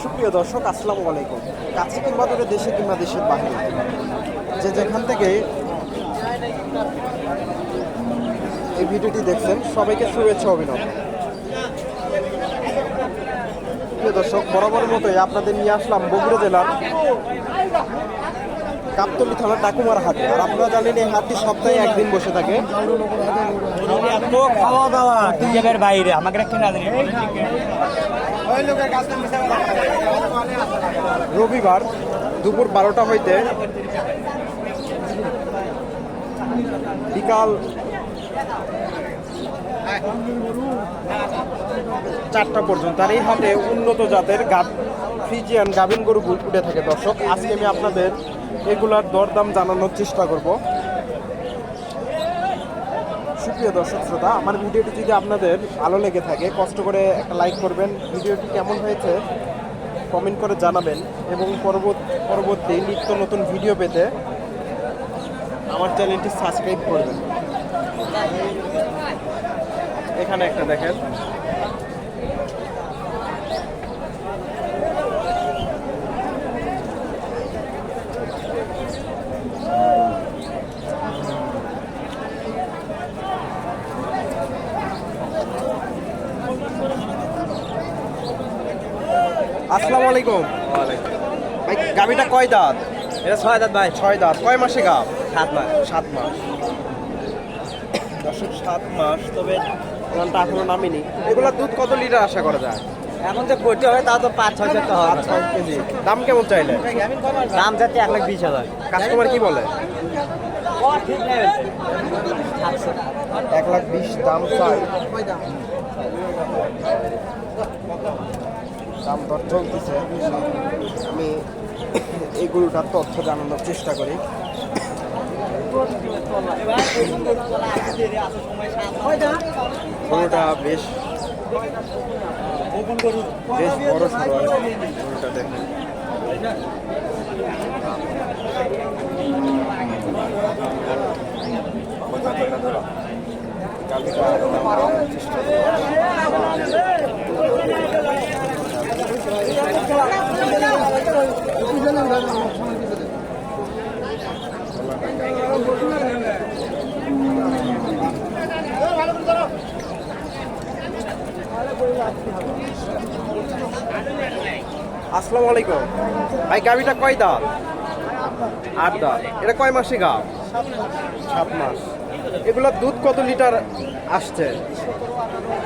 সুপ্রিয় দর্শক আসসালামু আলাইকুম। কাছে কিংবা দূরে দেশে কিংবা দেশের বাইরে যে যেখান থেকে এই ভিডিওটি দেখছেন। সবাইকে শুভেচ্ছা অভিনন্দন। প্রিয় দর্শক বরাবরের মতোই আপনাদের নিয়ে আসলাম বগুড়া জেলার কাপতলি থানার ডাকুমার হাটে। আর আপনারা জানেন এই হাটটি সপ্তাহে একদিন বসে থাকে। খাওয়া দাওয়া বাইরে আমাকে রবিবার দুপুর বারোটা হইতে বিকাল চারটা পর্যন্ত। আর এই হাটে উন্নত জাতের গাব ফ্রিজিয়ান গাভিন গরু উঠে থাকে দর্শক। আজকে আমি আপনাদের এগুলার দরদাম জানানোর চেষ্টা করব। সুপ্রিয় দর্শক শ্রোতা, আমার ভিডিওটি যদি আপনাদের ভালো লেগে থাকে, কষ্ট করে একটা লাইক করবেন। ভিডিওটি কেমন হয়েছে কমেন্ট করে জানাবেন এবং পরবর্তী পরবর্তী নিত্য নতুন ভিডিও পেতে আমার চ্যানেলটি সাবস্ক্রাইব করবেন। এখানে একটা দেখেন। আসসালামু আলাইকুম। ভাই গাভিটা কয় দাঁত? এটা ছয় দাঁত ভাই। ছয় দাঁত। কয় মাসে গাভ সাত মাস। সাত মাস। দশক সাত মাস তবে ওলানটা এখনও নামিনি। এগুলা দুধ কত লিটার আশা করা যায়? এখন যে ভর্তি হবে তা তো পাঁচ ছয় পাঁচ হবে কেজি। দাম কেমন চাইলে? দাম যাচ্ছে এক লাখ বিশ হাজার। কাস্টমার কি বলে? এক লাখ বিশ দাম চাই। দাম দর চলতেছে। আমি এই গরুটার তথ্য জানানোর চেষ্টা করি। গরুটা বেশ বেশ বড় সড়ো গরুটা দেখেন। চেষ্টা আসসালামু আলাইকুম। ভাই গাভিটা কয় দাঁত? আট দাঁত। এটা কয় মাসে গাভ সাত মাস। এগুলা দুধ কত লিটার আসছে?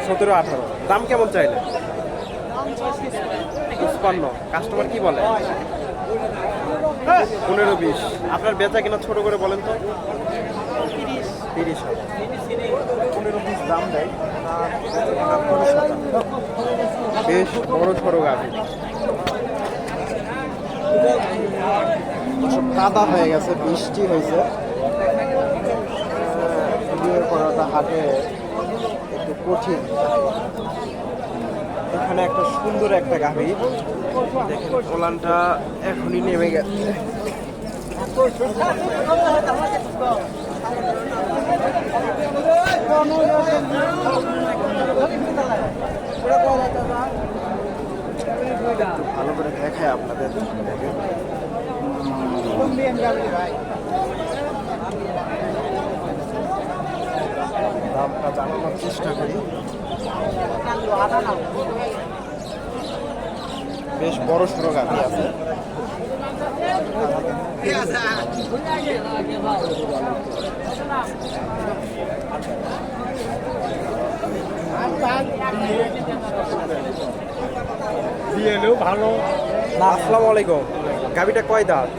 সতেরো আঠারো। দাম কেমন চাইলে? পঁচপান্ন। কাস্টমার কি বলে? পনেরো বিশ। আপনার বেচা কিনা ছোট করে বলেন তো। তিরিশ। পনেরো বিশ দাম দেয়। বেশ বড় সড়ো গাভি সব কাদা হয়ে গেছে, বৃষ্টি হয়েছে। ভিডিও করাটা হাটে একটু কঠিন। এখানে একটা সুন্দর একটা গাভি দেখেন এখনই নেমে গেছে একটু ভালো করে দেখায় আপনাদের। দামটা জানানোর চেষ্টা করি। বেশ বড় সড়ো গাভি আছে। দিয়ে এলেও ভালো আসসালামু আলাইকুম। গাভিটা কয় দাঁত?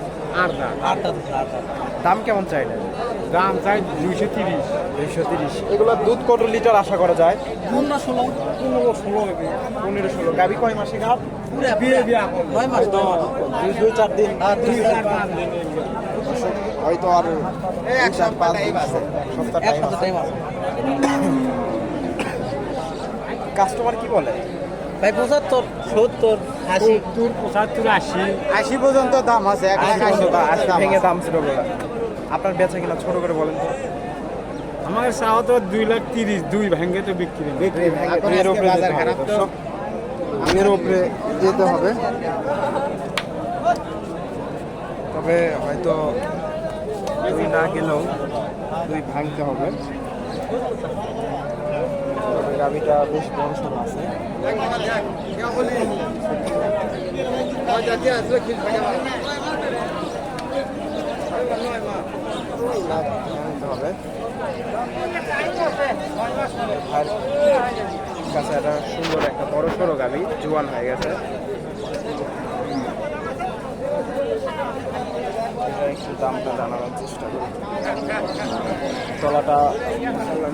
আর না আটটা আটটা দাম কেমন চাইলেন? দাম চাই দুইশো তিরিশ। দুইশো তিরিশ। এগুলো দুধ কত লিটার আশা করা যায়? পনেরো ষোলো। পনেরো ষোলো হবে। পনেরো ষোলো। গাভি কয় মাসে বিয়ে নয় মাস দুই দুই চার দিন। দুই চার দিন। হয়তো আর আছে সপ্তাহ এক টাইম সপ্তাহ টাইম আছে। কাস্টমার কি বলে? ভাই পঁচাত্তর সত্তর আশি। পঁচাত্তর আশি। আশি পর্যন্ত দাম আছে এক লাখ আশি ভেঙে দাম ছিল বলে। আপনার বেচা কিনা ছোট করে বলেন তো। আমার চাওয়া তো দুই লাখ তিরিশ দুই ভেঙে তো বিক্রি। দুইয়ের উপরে যেতে হবে। তবে হয়তো দুই না গেলেও দুই ভাঙতে হবে। তবে গাভিটা বেশ বড় সড়ো আছে। ঠিক আর কাছে একটা সুন্দর একটা বড় সড়ো গাভি জোয়ান হয়ে গেছে এটা একটু দামটা জানানোর চেষ্টা করি। তলাটা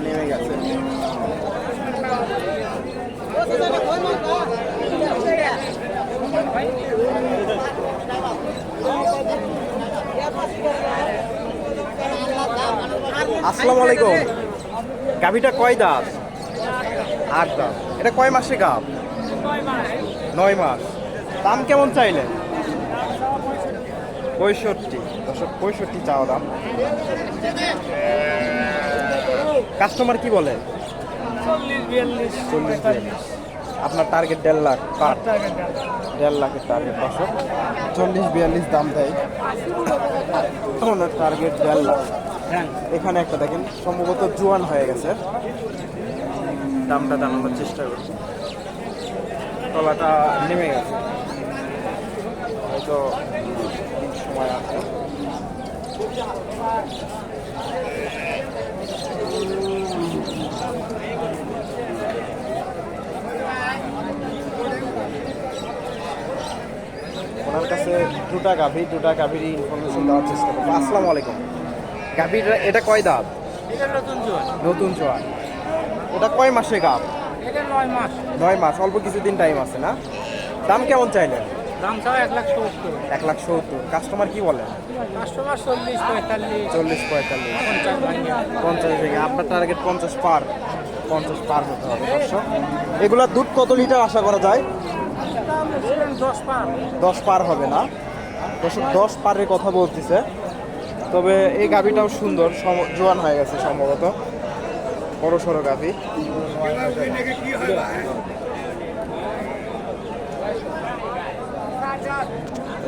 নেমে গেছে। আসসালামু আলাইকুম। গাভিটা কয় দাঁত? আট দাঁত। এটা কয় মাসে গাভ? নয় মাস। দাম কেমন চাইলেন? পঁয়ষট্টি। পঁয়ষট্টি চাওয়া দাম। কাস্টমার কি বলে? চল্লিশ আপনার টার্গেট দেড় লাখ পার দেড় লাখের টার্গেট দশক চল্লিশ বিয়াল্লিশ দাম দেয়। ওনার টার্গেট দেড় লাখ। এখানে একটা দেখেন সম্ভবত জোয়ান হয়ে গেছে। দামটা জানানোর চেষ্টা করছি তলাটা নেমে গেছে। হয়তো সময় আছে। ওনার কাছে দুটা গাভি দুটা গাভীর ইনফরমেশন দেওয়ার চেষ্টা করব। আসসালামু আলাইকুম। গাভীর এটা কয় দাঁত? নতুন জোয়ান এটা কয় মাসে গাভ? এটা নয় মাস। নয় মাস অল্প কিছুদিন টাইম আছে না? দাম কেমন চাইলেন? দাম এক লাখ সত্তর। এক লাখ সত্তর। কাস্টমার কি কাস্টমার চল্লিশ পঁয়তাল্লিশ। চল্লিশ পঁয়তাল্লিশ। পঞ্চাশ থেকে আপনার টার্গেট পঞ্চাশ পার। পঞ্চাশ পার হতে হবে দর্শক। এগুলা দুধ কত লিটার আশা করা যায়? দশ পার। দশ পার হবে না। দর্শক দশ পারের কথা বলতেছে। তবে এই গাভিটাও সুন্দর জোয়ান হয়ে গেছে সম্ভবত। বড় সড়ো গাভি।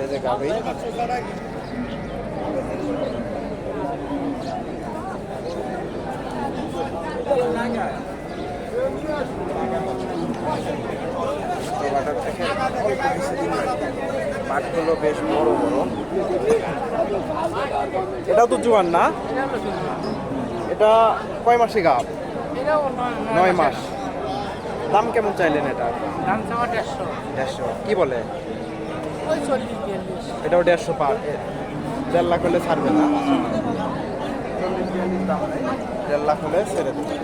এই যে গাভি থেকে বেশ বড় বড় এটাও তো জোয়ান না? এটা কয় মাসে গাব? নয় মাস। দাম কেমন চাইলেন এটা? দাম চাওয়া দেড়শো। দেড়শো। কি বলে? এটাও দেড়শো পার দেড় লাখ হলে ছাড়বে না। দেড় লাখ হলে ছেড়ে দেবে।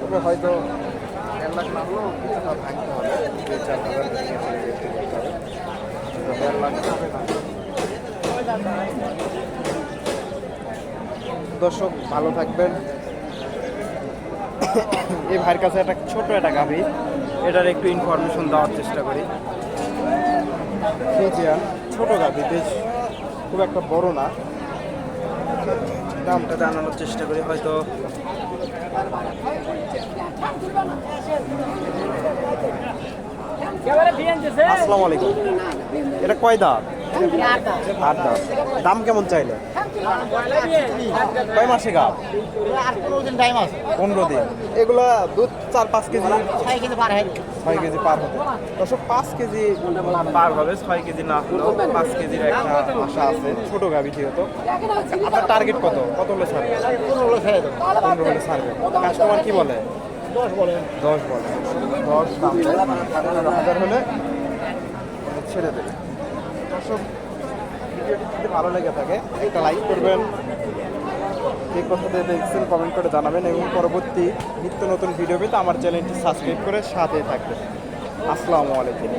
তবে হয়তো দেড় লাখ না হলেও কিছুটা ভাঙতে হবে। দুই চার হাজার দেড় লাখ দর্শক, ভালো থাকবেন। এই ভাইয়ের কাছে একটা ছোট একটা গাভি। এটার একটু ইনফরমেশন দেওয়ার চেষ্টা করি। ফ্রিজিয়ান ছোট গাভি বেশ খুব একটা বড় না। দামটা জানানোর চেষ্টা করি হয়তো আসসালামু আলাইকুম। এটা কয় দাঁত? আট দাঁত। দাম কেমন চাইলে? কয় মাসে গাভ টাইম আছে। পনেরো দিন। এগুলা দুধ চার পাঁচ কেজি? ছয় হয় ছয় কেজি পার হবে। দশক পাঁচ কেজি পার হবে ছয় কেজি না হলেও পাঁচ কেজির একটা আশা আছে ছোট গাভি যেহেতু। আপনার টার্গেট কত? কত হলে ছাড়বে? পনেরো হলো ছেড়ে পনেরো হলে ছাড়বে। কাস্টমার কি বলে? দশ বলে। দশ বলে। দশ দাম। হাজার হলে ছেড়ে দেবে। দর্শক ভিডিওটি যদি ভালো লেগে থাকে একটা লাইক করবেন। কে কথা থেকে দেখছেন কমেন্ট করে জানাবেন এবং পরবর্তী নিত্য নতুন ভিডিও পেতে আমার চ্যানেলটি সাবস্ক্রাইব করে সাথে থাকবেন। আসসালামু আলাইকুম।